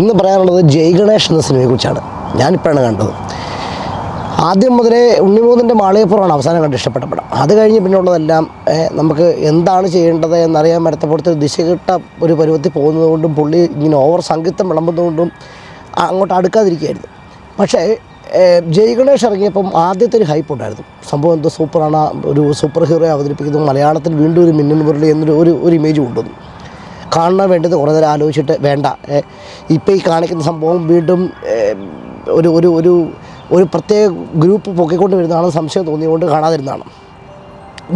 ഇന്ന് പറയാനുള്ളത് ജയ് ഗണേഷ് എന്ന സിനിമയെക്കുറിച്ചാണ് ഞാനിപ്പോഴാണ് കണ്ടത്. ആദ്യം മുതലേ ഉണ്ണിമൂന്നിന്റെ മാളികപ്പുറമാണ് അവസാനം കണ്ട് ഇഷ്ടപ്പെട്ട പടം. അത് കഴിഞ്ഞ് പിന്നുള്ളതെല്ലാം ഏഹ്, നമുക്ക് എന്താണ് ചെയ്യേണ്ടത് എന്നറിയാൻ ദിശ കിട്ട ഒരു പരുവത്തിൽ പോകുന്നതുകൊണ്ടും പുള്ളി ഇങ്ങനെ ഓവർ സംഗീതം വിളമ്പുന്നതുകൊണ്ടും അങ്ങോട്ട് അടുക്കാതിരിക്കുകയായിരുന്നു. പക്ഷേ ജയ് ഗണേഷ് ഇറങ്ങിയപ്പം ആദ്യത്തെ ഒരു ഹൈപ്പ് ഉണ്ടായിരുന്നു. സംഭവം എന്തോ സൂപ്പറാണ് ഒരു സൂപ്പർ ഹീറോയെ അവതരിപ്പിക്കുന്നു. മലയാളത്തിൽ വീണ്ടും ഒരു മിന്നൽ മുരളി എന്നൊരു ഒരു ഒരു ഇമേജ് കൊണ്ടുവന്നു. കാണാൻ വേണ്ടത് കുറേ നേരം ആലോചിച്ചിട്ട് വേണ്ട. ഇപ്പോൾ ഈ കാണിക്കുന്ന സംഭവം വീണ്ടും ഒരു ഒരു ഒരു ഒരു പ്രത്യേക ഗ്രൂപ്പ് പൊക്കിക്കൊണ്ട് വരുന്നതാണെന്ന് സംശയം തോന്നിയുകൊണ്ട് കാണാതിരുന്നതാണ്.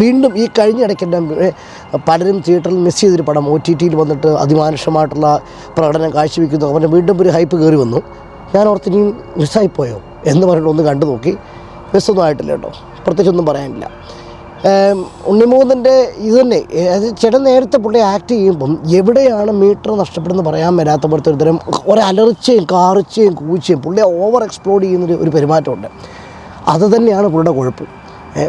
വീണ്ടും ഈ കഴിഞ്ഞ ഇടയ്ക്ക് തന്നെ പലരും തിയേറ്ററിൽ മിസ് ചെയ്തൊരു പടം ഒ ടി ടിയിൽ വന്നിട്ട് അതിമാനുഷമായിട്ടുള്ള പ്രകടനം കാഴ്ചവെക്കുന്നു. അവന്റെ വീണ്ടും ഒരു ഹൈപ്പ് കയറി വന്നു. ഞാൻ ഓർത്ത് ഇനി മിസ്സായിപ്പോയോ എന്ന് പറഞ്ഞിട്ട് ഒന്ന് കണ്ടു നോക്കി. മിസ്സൊന്നും ആയിട്ടില്ല കേട്ടോ. പ്രത്യേകിച്ചൊന്നും പറയാനില്ല. ഉണ്ണിമൂന്നിന്റെ ഇത് തന്നെ ചേട്ടൻ നേരത്തെ പുള്ളി ആക്ട് ചെയ്യുമ്പം എവിടെയാണ് മീറ്റർ നഷ്ടപ്പെടുന്നത് പറയാൻ വരാത്ത പോലത്തെ ഒരു തരം ഒരലർച്ചയും കാറിച്ചയും കൂച്ചയും പുള്ളി ഓവർ എക്സ്പ്ലോഡ് ചെയ്യുന്നൊരു ഒരു പെരുമാറ്റമുണ്ട്. അത് തന്നെയാണ് പുള്ളിയുടെ കുഴപ്പം.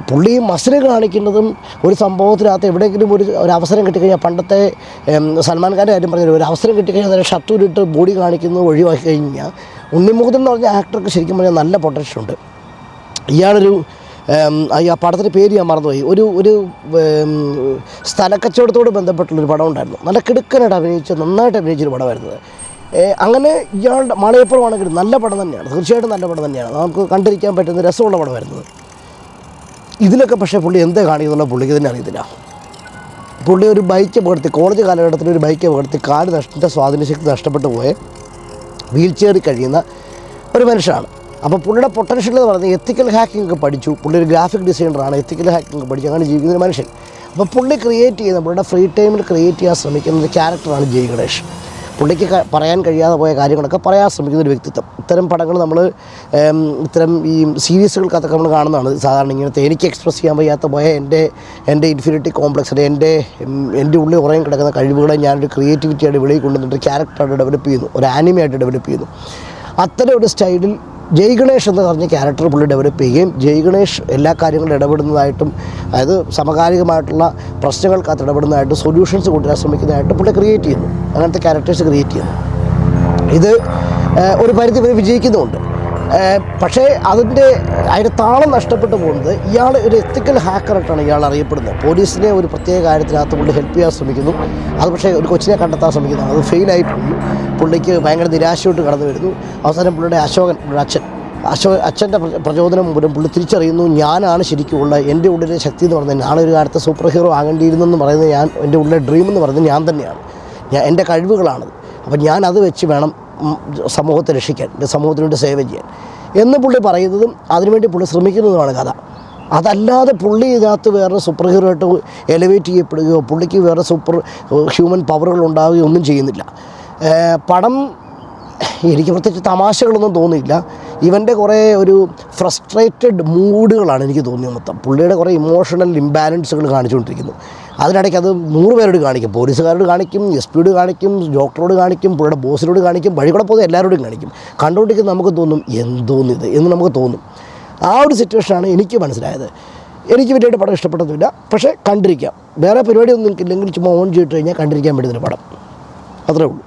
പുള്ളി മസിൽ കാണിക്കുന്നതും ഒരു സംഭവത്തിനകത്ത് എവിടെയെങ്കിലും ഒരു ഒരു അവസരം കിട്ടിക്കഴിഞ്ഞാൽ പണ്ടത്തെ സൽമാൻ ഖാന്റെ കാര്യം പറഞ്ഞു ഒരു അവസരം കിട്ടിക്കഴിഞ്ഞാൽ നേരെ ഷർട്ടൂരിട്ട് ബോഡി കാണിക്കുന്നത് ഒഴിവാക്കി കഴിഞ്ഞാൽ ഉണ്ണിമുഖം എന്ന് പറഞ്ഞ ആക്ടർക്ക് ശരിക്കും പറഞ്ഞാൽ നല്ല പൊട്ടൻഷ്യൽ ഉണ്ട്. ഇയാളൊരു ആ പടത്തിന്റെ പേര് ഞാൻ മറന്നുപോയി. ഒരു ഒരു സ്ഥലക്കച്ചവടത്തോട് ബന്ധപ്പെട്ടുള്ളൊരു പടം ഉണ്ടായിരുന്നു. നല്ല കിടുക്കനായിട്ട് അഭിനയിച്ച നന്നായിട്ട് അഭിനയിച്ചൊരു പടമായിരുന്നത് അങ്ങനെ ഇയാളുടെ മാളയപ്പുറമാണെങ്കിൽ നല്ല പടം തന്നെയാണ്. തീർച്ചയായിട്ടും നല്ല പടം തന്നെയാണ്. നമുക്ക് കണ്ടിരിക്കാൻ പറ്റുന്ന രസമുള്ള പടമായിരുന്നത് ഇതിലൊക്കെ പക്ഷേ പുള്ളി എന്താ കാണിക്കുന്നുള്ള പുള്ളിക്ക് തന്നെ അറിയത്തില്ല. പുള്ളി ഒരു ബൈക്ക് അപകടത്തിൽ കോളേജ് കാലഘട്ടത്തിൽ ഒരു ബൈക്ക് അപകടത്തിൽ കാൽ നഷ്ട സ്വാധീനശക്തി നഷ്ടപ്പെട്ടു പോയ വീൽ ചെയറിൽ കഴിയുന്ന ഒരു മനുഷ്യനാണ്. അപ്പോൾ പുള്ളിയുടെ പൊട്ടൻഷ്യൽ എന്ന് പറയുന്നത് എത്തിക്കൽ ഹാക്കിംഗ് പഠിച്ചു. പുള്ളി ഒരു ഗ്രാഫിക് ഡിസൈനറാണ് എത്തിക്കൽ ഹാക്കിംഗ് പഠിച്ചു അങ്ങനെ ജീവിക്കുന്ന മനുഷ്യൻ. അപ്പോൾ പുള്ളി ക്രിയേറ്റ് ചെയ്യുന്ന പുള്ളിയുടെ ഫ്രീ ടൈമിൽ ക്രിയേറ്റ് ചെയ്യാൻ ശ്രമിക്കുന്ന ഒരു ക്യാരക്ടറാണ് ജയ് ഗണേഷ്. പുള്ളിക്ക് പറയാൻ കഴിയാതെ പോയ കാര്യങ്ങളൊക്കെ പറയാൻ ശ്രമിക്കുന്ന ഒരു വ്യക്തിത്വം. ഇത്തരം പടങ്ങൾ നമ്മൾ ഇത്തരം ഈ സീരീസുകൾക്കകത്തൊക്കെ നമ്മൾ കാണുന്നതാണ്. സാധാരണ ഇങ്ങനത്തെ എനിക്ക് എക്സ്പ്രസ് ചെയ്യാൻ വയ്യാത്ത പോയ എന്റെ എന്റെ ഇൻഫിനിറ്റി കോംപ്ലക്സ് എന്റെ എന്റെ ഉള്ളിൽ ഉറങ്ങി കിടക്കുന്ന കഴിവുകളെ ഞാനൊരു ക്രിയേറ്റിവിറ്റിയായിട്ട് വെളിയിൽ കൊണ്ടുവന്നിട്ട് ക്യാരക്ടറായിട്ട് ഡെവലപ്പ് ചെയ്യുന്നു. ഒരു ആനിമയായിട്ട് ഡെവലപ്പ് ചെയ്യുന്നു. അത്തരം ഒരു സ്റ്റൈലിൽ ജയ് ഗണേഷ് എന്ന് പറഞ്ഞ ക്യാരക്ടർ പുള്ളി ഡെവലപ്പ് ചെയ്യുകയും ജയ് ഗണേഷ് എല്ലാ കാര്യങ്ങളും ഇടപെടുന്നതായിട്ടും അതായത് സമകാലികമായിട്ടുള്ള പ്രശ്നങ്ങൾക്കകത്ത് ഇടപെടുന്നതായിട്ടും സൊല്യൂഷൻസ് കൊണ്ടുവരാൻ ശ്രമിക്കുന്നതായിട്ട് പുള്ളി ക്രിയേറ്റ് ചെയ്യുന്നു. അങ്ങനത്തെ ക്യാരക്ടേഴ്സ് ക്രിയേറ്റ് ചെയ്യുന്നു. ഇത് ഒരു പരിധി വരെ വിജയിക്കുന്നുമുണ്ട്. പക്ഷേ അതിന്റെ അതിന്റെ താളം നഷ്ടപ്പെട്ടു പോകുന്നത് ഇയാൾ ഒരു എത്തിക്കൽ ഹാക്കറായിട്ടാണ് ഇയാൾ അറിയപ്പെടുന്നത്. പോലീസിനെ ഒരു പ്രത്യേക കാര്യത്തിനകത്ത് പുള്ളി ഹെൽപ്പ് ചെയ്യാൻ ശ്രമിക്കുന്നു. അത് പക്ഷേ ഒരു കൊച്ചിനെ കണ്ടെത്താൻ ശ്രമിക്കുന്നു. അത് ഫെയിലായി പോയി. പുള്ളിക്ക് ഭയങ്കര നിരാശയോട്ട് കടന്നു വരുന്നു. അവസാനം പുള്ളിയുടെ അശോകൻ അച്ഛൻ അശോ അച്ഛന്റെ പ്ര- പ്രചോദനം മൂലം പുള്ളി തിരിച്ചറിയുന്നു ഞാനാണ് ശരിക്കുമുള്ള എന്റെ ഉള്ളിലെ ശക്തി എന്ന് പറയുന്നത് ഞാനൊരു കാലത്ത് സൂപ്പർ ഹീറോ ആകേണ്ടിയിരുന്നു എന്ന് പറയുന്നത് ഞാൻ എന്റെ ഉള്ളിലെ ഡ്രീം എന്ന് പറയുന്നത് ഞാൻ തന്നെയാണ്. ഞാൻ എന്റെ കഴിവുകളാണത്. അപ്പം ഞാൻ അത് വെച്ച് വേണം സമൂഹത്തെ രക്ഷിക്കാൻ എന്റെ സമൂഹത്തിന് വേണ്ടി സേവ ചെയ്യാൻ. എന്ന് പുള്ളി പറയുന്നതും അതിനുവേണ്ടി പുള്ളി ശ്രമിക്കുന്നതുമാണ് കഥ. അതല്ലാതെ പുള്ളി ഇതിനകത്ത് വേറെ സൂപ്പർ ഹീറോ ആയിട്ട് എലിവേറ്റ് ചെയ്യപ്പെടുകയോ പുള്ളിക്ക് വേറെ സൂപ്പർ ഹ്യൂമൻ പവറുകൾ ഉണ്ടാവുകയോ ഒന്നും ചെയ്യുന്നില്ല. പടം എനിക്ക് പ്രത്യേകിച്ച് തമാശകളൊന്നും തോന്നിയില്ല. ഇവന്റെ കുറേ ഒരു ഫ്രസ്ട്രേറ്റഡ് മൂഡുകളാണ് എനിക്ക് തോന്നിയത് മൊത്തം. പുള്ളിയുടെ കുറേ ഇമോഷണൽ ഇംബാലൻസുകൾ കാണിച്ചുകൊണ്ടിരിക്കുന്നു. അതിനിടയ്ക്ക് അത് നൂറ് പേരോട് കാണിക്കും. പോലീസുകാരോട് കാണിക്കും എസ് പിയോട് കാണിക്കും ഡോക്ടറോട് കാണിക്കും പുള്ളിയുടെ ബോസിനോട് കാണിക്കും വഴി കൂടെ പോകുന്ന എല്ലാവരോടും കാണിക്കും. കണ്ടുകൊണ്ടിരിക്കുന്ന നമുക്ക് തോന്നും എന്തോന്നിത് എന്ന് നമുക്ക് തോന്നും. ആ ഒരു സിറ്റുവേഷനാണ് എനിക്ക് മനസ്സിലായത്. എനിക്ക് വലിയായിട്ട് പടം ഇഷ്ടപ്പെട്ടതുമില്ല. പക്ഷേ കണ്ടിരിക്കാം. വേറെ പരിപാടിയൊന്നും എനിക്കില്ലെങ്കിൽ ചുമ്മാ ഓൺ ചെയ്തിട്ട് കഴിഞ്ഞാൽ കണ്ടിരിക്കാൻ പറ്റുന്നൊരു പടം. അത്രേ ഉള്ളൂ.